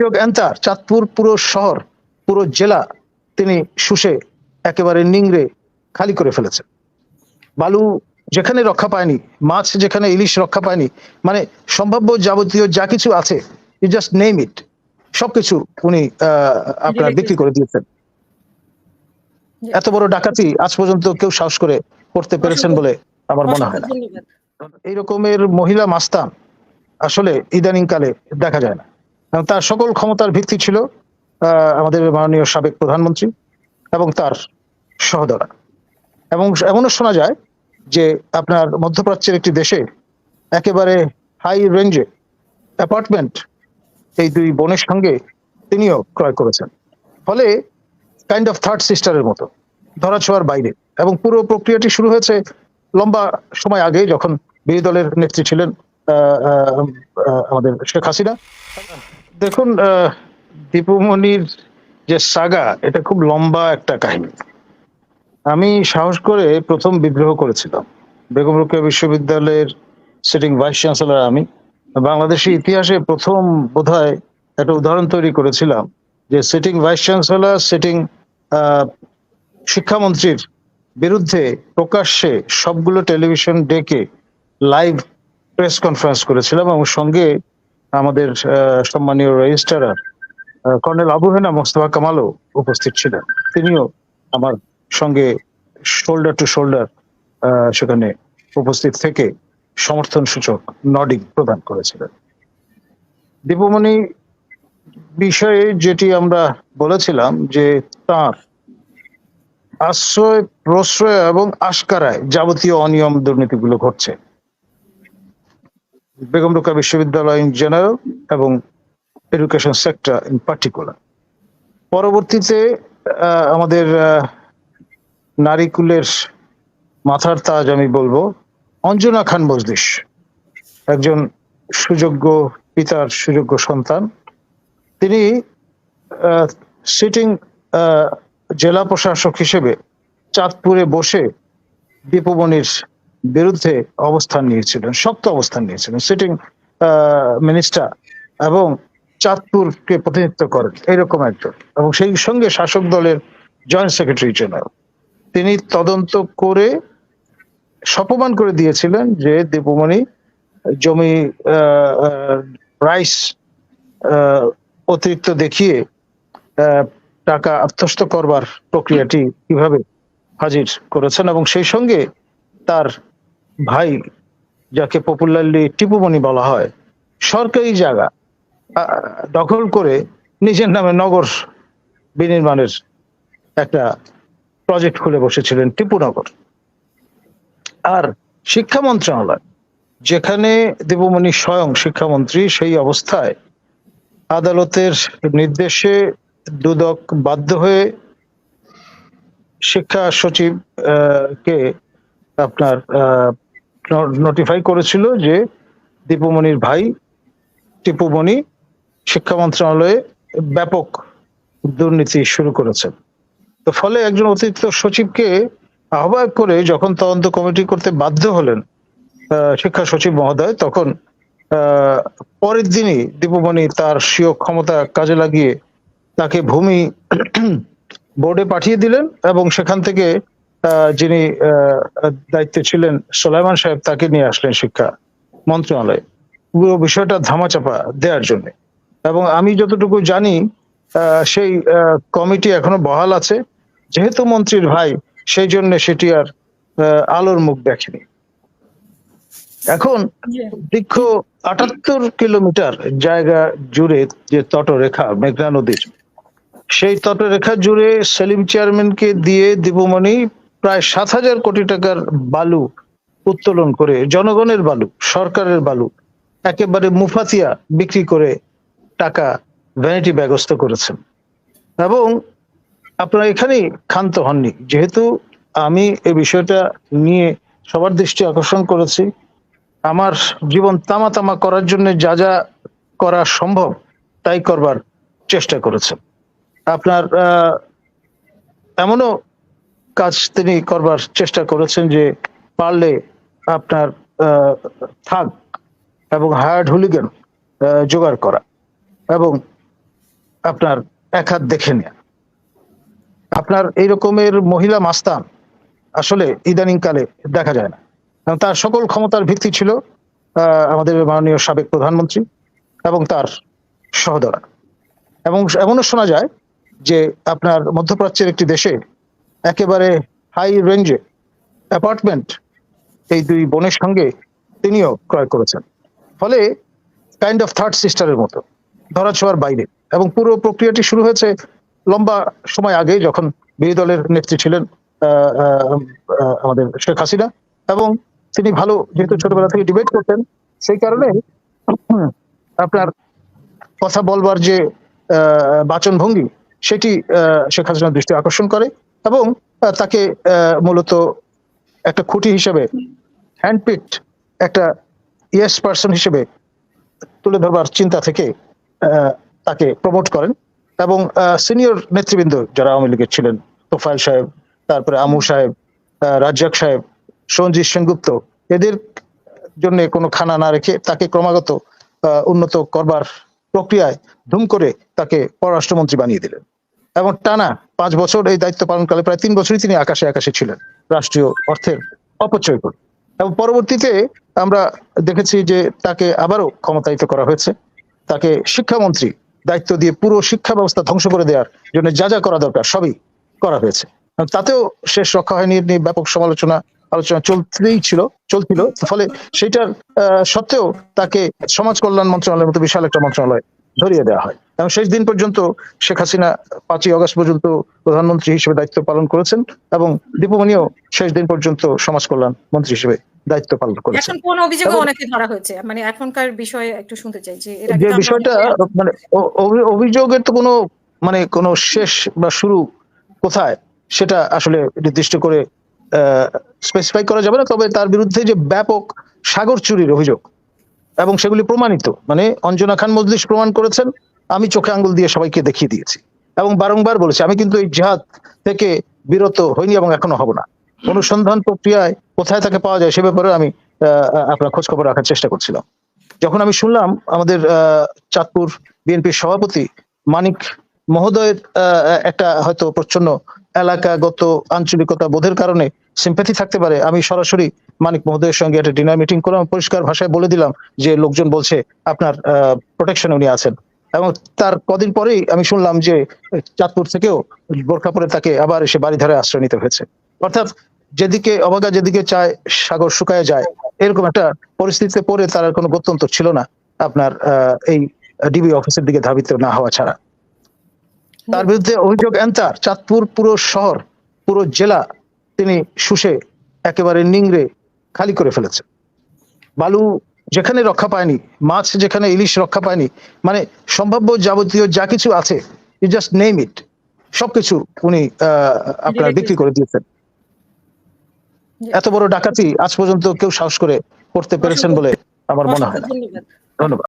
Enter Chandpur পুরো শহর পুরো জেলা তিনি শুষে একেবারে নিংড়ে খালি করে ফেলেছেন। বালু যেখানে রক্ষা পায়নি মাছ যেখানে ইলিশ রক্ষা পায়নি মানে সম্ভাব্য যাবতীয় যা কিছু আছে ইউ জাস্ট নেম ইট সবকিছু উনি আহ, আপনার বিক্রি করে দিয়েছেন। এত বড় ডাকাতি আজ পর্যন্ত কেউ সাহস করে করতে পেরেছেন বলে আমার মনে হয় না। এই রকমের মহিলা মাস্তান আসলে ইদানিং কালে দেখা যায় না। কারণ তার সকল ক্ষমতার ভিত্তি ছিল আমাদের মাননীয় সাবেক প্রধানমন্ত্রী এবং তার সহদরা। এবং এমনও শোনা যায় যে আপনার মধ্যপ্রাচ্যের একটি দেশে একেবারে হাই রেঞ্জে অ্যাপার্টমেন্ট এই দুই বোনের সঙ্গে তিনিও ক্রয় করেছেন। ফলে কাইন্ড অফ থার্ড সিস্টারের মতো, ধরাছোঁয়ার বাইরে। এবং পুরো প্রক্রিয়াটি শুরু হয়েছে লম্বা সময় আগে যখন বিরোধী দলের নেত্রী ছিলেন আমাদের শেখ হাসিনা। দেখুন দীপুমণির যে সাগা, এটা খুব লম্বা একটা কাহিনী। আমি সাহস করে প্রথম বিদ্রোহ করেছিলাম। বেগম রোকেয়া বিশ্ববিদ্যালয়ের সিটিং ভাইস চ্যান্সেলর আমি। বাংলাদেশের ইতিহাসে প্রথম বোধহয় একটা উদাহরণ তৈরি করেছিলাম যে সিটিং ভাইস চ্যান্সেলর সিটিং শিক্ষামন্ত্রীর বিরুদ্ধে প্রকাশ্যে সবগুলো টেলিভিশন ডেকে লাইভ প্রেস কনফারেন্স করেছিলাম এবং সঙ্গে আমাদের সম্মানীয় রেজিস্ট্রার কর্নেল আবু হেনা মোস্তফা কামালও উপস্থিত ছিলেন। তিনিও আমার সঙ্গে শোল্ডার টু শোল্ডার সেখানে উপস্থিত থেকে সমর্থন সূচক নডিং প্রদান করেছিলেন। দীপমণি, বিষয়ে যেটি আমরা বলেছিলাম যে তার আশ্রয়, প্রশ্রয় এবং আশকারায় যাবতীয় অনিয়ম দুর্নীতিগুলো ঘটছে। বেগম রোকা বিশ্ববিদ্যালয় ইন জেনারেল এবং এডুকেশন সেক্টর ইন পার্টিকুলার পরবর্তীতে আমাদের নারীকুলের মাথার তাজ আমি বলব, অঞ্জনা খান মজলিস, একজন সুযোগ্য পিতার সুযোগ্য সন্তান। তিনি সিটিং জেলা প্রশাসক হিসেবে চাঁদপুরে বসে দীপমণির বিরুদ্ধে অবস্থান নিয়েছিলেন, শক্ত অবস্থান নিয়েছিলেন সিটিং মিনিস্টার এবং চাঁদপুরকে প্রতিনিধিত্ব করেন এইরকম একজন। এবং সেই সঙ্গে শাসক দলের জয়েন্ট সেক্রেটারি জেনারেল তিনি তদন্ত করে সপমান করে দিয়েছিলেন যে দীপমণি জমি রাইস অতিরিক্ত দেখিয়ে টাকা আত্মস্থ করবার প্রক্রিয়াটি কীভাবে হাজির করেছেন এবং সেই সঙ্গে তার ভাই, যাকে পপুলারলি টিপুমণি বলা হয়, সরকারি জায়গা দখল করে নিজের নামে নগর বিনির্মাণের একটা প্রজেক্ট খুলে বসেছিলেন টিপুনগর। আর শিক্ষা মন্ত্রণালয়, যেখানে দেবমণি স্বয়ং শিক্ষামন্ত্রী, সেই অবস্থায় আদালতের নির্দেশে দুদক বাধ্য হয়ে শিক্ষা সচিব কে আপনার নোটিফাই করেছিল যে দীপুমণির ভাই টিপুমণি শিক্ষা মন্ত্রণালয়ে ব্যাপক দুর্নীতি শুরু করেছেন তো ফলে একজন অতিরিক্ত সচিবকে আহ্বায়ক করে যখন তদন্ত কমিটি করতে বাধ্য হলেন শিক্ষা সচিব মহোদয়, তখন পরের দিনই দীপমণি তার স্বীয় ক্ষমতা কাজে লাগিয়ে তাকে ভূমি বোর্ডে পাঠিয়ে দিলেন এবং সেখান থেকে যিনি দায়িত্বে ছিলেন সোলাইমান সাহেব তাকে নিয়ে আসলেন শিক্ষা মন্ত্রণালয়ে। পুরো বিষয়টা ধামাচাপা দেওয়ার জন্য। এবং আমি যতটুকু জানি সেই কমিটি এখনও বহাল আছে। যেহেতু মন্ত্রীর ভাই সেই জন্য সেটি আর আলোর মুখ দেখেনি। এখন দীর্ঘ আটাত্তর কিলোমিটার জায়গা জুড়ে যে তটরেখা মেঘনা নদীর সেই তটরেখা জুড়ে সেলিম চেয়ারম্যানকে দিয়ে দীপমণি প্রায় সাত হাজার কোটি টাকার বালু উত্তোলন করে জনগণের বালু, সরকারের বালু, একেবারে মুফাতিয়া বিক্রি করে টাকা ভ্যানিটি ব্যবস্থা করেছেন। এবং আপনারা এখানেই ক্ষান্ত হননি। যেহেতু আমি এই বিষয়টা নিয়ে সবার দৃষ্টি আকর্ষণ করেছি, আমার জীবন তামা তামা করার জন্য যা যা করা সম্ভব তাই করবার চেষ্টা করেছেন। আপনার এমনও কাজ তিনি করবার চেষ্টা করেছেন যে পারলে আপনার থাক এবং হায়ার্ড হুলিগান জোগাড় করা এবং আপনার এক হাত দেখে নেয়া। আপনার এই রকমের মহিলা মাস্তান আসলে ইদানিং কালে দেখা যায় না। কারণ তার সকল ক্ষমতার ভিত্তি ছিল আমাদের মাননীয় সাবেক প্রধানমন্ত্রী এবং তার সহদরা। এবং এমনও শোনা যায় যে আপনার মধ্যপ্রাচ্যের একটি দেশে একেবারে হাই রেঞ্জে অ্যাপার্টমেন্ট এই দুই বোনের সঙ্গে তিনিও ক্রয় করেছেন। ফলে কাইন্ড অফ থার্ড সিস্টারের মতো, ধরাছোঁয়ার বাইরে এবং পুরো প্রক্রিয়াটি শুরু হয়েছে লম্বা সময় আগে যখন বিরোধী দলের নেত্রী ছিলেন আমাদের শেখ হাসিনা এবং তিনি ভালো যেহেতু ছোটবেলা থেকে ডিবেট করতেন, সেই কারণে আপনার কথা বলবার যে বাচন ভঙ্গি সেটি শেখ হাসিনার দৃষ্টি আকর্ষণ করে। এবং তাকে মূলত একটা খুঁটি হিসেবে হ্যান্ডপিট একটা ইয়েস পার্সন হিসেবে তুলে ধরবার চিন্তা থেকে তাকে প্রমোট করেন এবং সিনিয়র নেতৃবৃন্দ যারা আওয়ামী লীগের ছিলেন তোফাইল সাহেব, তারপরে আমু সাহেব রাজ্জাক সাহেব সঞ্জিত সেনগুপ্ত, এদের জন্য কোনো খানা না রেখে তাকে ক্রমাগত উন্নত করবার প্রক্রিয়ায় ধুম করে তাকে পররাষ্ট্রমন্ত্রী বানিয়ে দিলেন। এবং টানা পাঁচ বছর এই দায়িত্ব পালনকালে প্রায় তিন বছরই তিনি আকাশে আকাশে ছিলেন, রাষ্ট্রীয় অর্থের অপচয় করে। এবং পরবর্তীতে আমরা দেখেছি যে তাকে আবারও ক্ষমতায়িত করা হয়েছে। তাকে শিক্ষামন্ত্রী দায়িত্ব দিয়ে পুরো শিক্ষা ব্যবস্থা ধ্বংস করে দেওয়ার জন্য যা যা করা দরকার সবই করা হয়েছে। তাতেও শেষ রক্ষা হয়নি নিয়ে ব্যাপক সমালোচনা, আলোচনা চলতেই ছিল, চলছিল। ফলে সেটার সত্ত্বেও তাকে সমাজ কল্যাণ মন্ত্রণালয়ের মতো বিশাল একটা মন্ত্রণালয় ধরিয়ে দেওয়া হয়। এবং শেষ দিন পর্যন্ত শেখ হাসিনা পাঁচই অগস্ট পর্যন্ত প্রধানমন্ত্রী হিসেবে দায়িত্ব পালন করেছেন এবং দীপমণিও শেষ দিন পর্যন্ত সমাজ কল্যাণ মন্ত্রী হিসেবে দায়িত্ব পালন করেছেন। এখন কোন অভিযোগে ওনাকে ধরা হয়েছে? মানে এখনকার বিষয়ে একটু শুনতে চাই যে যে বিষয়টা মানে অভিযোগের তো কোনো মানে কোনো শেষ বা শুরু কোথায়? সেটা আসলে নির্দিষ্ট করে স্পেসিফাই করা যাবে না তবে তার বিরুদ্ধে যে ব্যাপক সাগর চুরির অভিযোগ এবং সেগুলি প্রমাণিত। মানে অঞ্জনা খান মজলিস প্রমাণ করেছেন আমি চোখে আঙ্গুল দিয়ে সবাইকে দেখিয়ে দিয়েছি। এবং বারংবার বলেছি, আমি কিন্তু এই জিহাদ থেকে বিরত হইনি এবং এখনও হব না। অনুসন্ধান প্রক্রিয়ায় কোথায় তাকে পাওয়া যায় সে ব্যাপারে আমি আপনার খোঁজ খবর রাখার চেষ্টা করছিলাম। যখন আমি শুনলাম আমাদের চাঁদপুর বিএনপির সভাপতি মানিক মহোদয়ের একটা হয়তো প্রচ্ছন্ন এলাকাগত আঞ্চলিকতা বোধের কারণে সিম্প্যাথি থাকতে পারে, আমি সরাসরি মানিক মহোদয়ের সঙ্গে একটা ডিনার মিটিং করলাম, পরিষ্কার ভাষায় বলে দিলাম যে লোকজন বলছে আপনার প্রোটেকশন উনি আছেন। এবং তার কদিন পরেই আমি শুনলাম যে চাঁদপুর থেকেও বোরখা পরে তাকে আবার এসে বাড়ি ধারে আশ্রয় নিতে হয়েছে। অর্থাৎ যেদিকে অবাগা যেদিকে চায়, সাগর শুকায় যায়, এরকম একটা পরিস্থিতিতে পড়ে তার আর কোনো গত্যন্তর ছিল না আপনার এই ডিবি অফিসের দিকে ধাবিত না হওয়া ছাড়া। তার বিরুদ্ধে অভিযোগ এন্তার, চাঁদপুর পুরো শহর, পুরো জেলা তিনি শুষে একেবারে নিংড়ে খালি করে ফেলেছে। বালু যেখানে রক্ষা পায়নি মাছ যেখানে ইলিশ রক্ষা পায়নি মানে সম্ভাব্য যাবতীয় যা কিছু আছে ইউ জাস্ট নেম ইট সবকিছু উনি আহ, আপনার বিক্রি করে দিয়েছেন। এত বড় ডাকাতি আজ পর্যন্ত কেউ সাহস করে করতে পেরেছেন বলে আমার মনে হয়। না ধন্যবাদ।